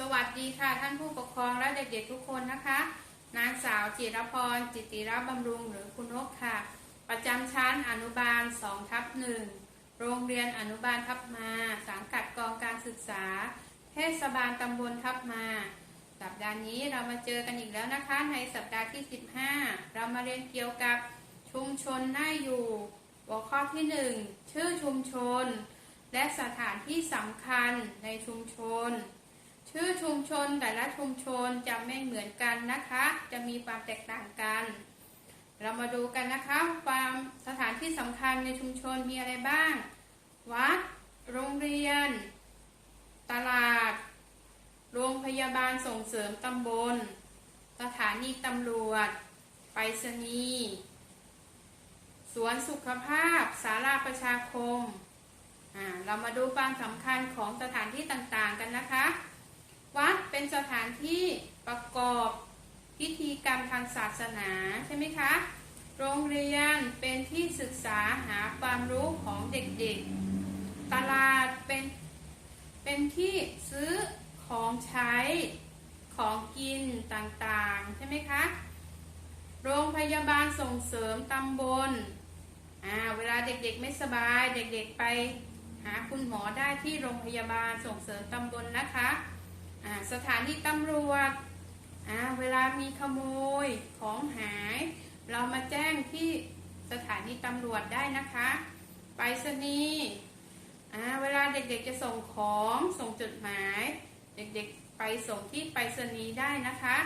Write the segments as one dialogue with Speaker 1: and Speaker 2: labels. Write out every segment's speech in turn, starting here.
Speaker 1: สวัสดีค่ะท่านผู้ปกครองและเด็กๆทุกคนนะคะ นางสาวจิรพร จิตติรบำรุงหรือคุณนกค่ะ ประจำชั้นอนุบาล2ทับหนึ่งโรงเรียนอนุบาลทับมา สังกัดกองการศึกษา เทศบาลตำบลทับมา สัปดาห์นี้เรามาเจอกันอีกแล้วนะคะ ในสัปดาห์ที่ 15 เรามาเรียนเกี่ยวกับชุมชนน่าอยู่ หัวข้อที่ 1 ชื่อชุมชน และสถานที่สำคัญในชุมชน ชื่อชุมชนแต่ละชุมชนจะไม่เหมือนกันนะคะ จะมีความแตกต่างกัน เรามาดูกันนะคะความสถานที่สำคัญในชุมชนมีอะไรบ้าง วัด โรงเรียน ตลาด โรงพยาบาลส่งเสริมตำบล สถานีตำรวจ ไปรษณีย์ สวนสุขภาพ ศาลาประชาคมอ่าเรามาดูความสำคัญของสถานที่ต่างๆกันนะคะ วัดเป็นสถานที่ประกอบพิธีกรรมทางศาสนาใช่ไหมคะ โรงเรียนเป็นที่ศึกษาหาความรู้ของเด็กๆ ตลาดเป็นเป็นที่ซื้อของใช้ของกินต่างๆ ใช่ไหมคะ โรงพยาบาลส่งเสริมตำบลอ่าเวลาเด็กๆไม่สบายเด็กๆไปหาคุณหมอได้ที่โรงพยาบาลส่งเสริมตำบลนะคะ สถานีตำรวจเวลามีขโมยของหาย เรามาแจ้งที่สถานีตำรวจได้นะคะ ไปรษณีย์เวลาเด็กๆจะส่งของส่งจดหมาย เด็กๆไปส่งที่ไปรษณีย์ได้นะคะ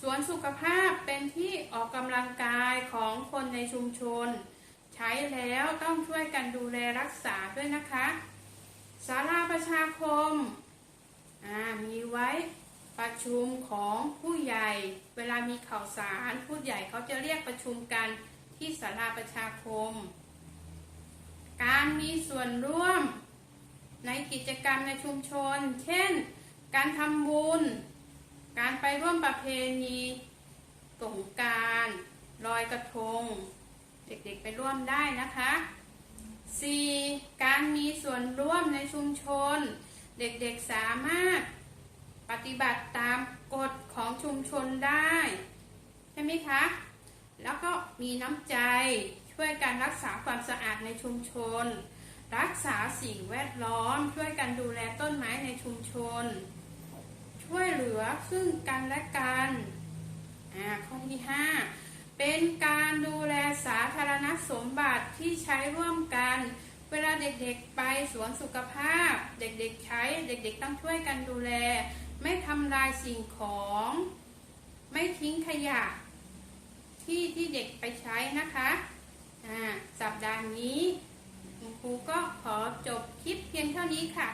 Speaker 1: สวนสุขภาพเป็นที่ออกกำลังกายของคนในชุมชน ใช้แล้วต้องช่วยกันดูแลรักษาด้วยนะคะ ศาลาประชาคม มีไว้ประชุมของผู้ใหญ่ เวลามีข่าวสารผู้ใหญ่เขาจะเรียกประชุมกันที่ศาลาประชาคม การมีส่วนร่วมในกิจกรรมในชุมชน เช่น การทำบุญ การไปร่วมประเพณีสงกรารลอยกระทง เด็กๆไปร่วมได้นะคะ 4. การมีส่วนร่วมในชุมชน เด็กๆสามารถ ฏิบัติตามกฎของชุมชนได้ ใช่ไหมคะ แล้วก็มีน้ำใจช่วยกันรักษาความสะอาดในชุมชน รักษาสิ่งแวดล้อม ช่วยกันดูแลต้นไม้ในชุมชน ช่วยเหลือซึ่งกันและกันอ่าข้อที่ 5 เป็นการดูแลสาธารณสมบัติที่ใช้ร่วมกัน เวลาเด็กๆไปสวนสุขภาพ เด็กๆใช้เด็กๆต้องช่วยกันดูแล ไม่ทำลายสิ่งของ ไม่ทิ้งขยะ ที่ที่เด็กไปใช้นะคะอ่าสัปดาห์นี้คุณครูก็ขอจบคลิปเพียงเท่านี้ค่ะ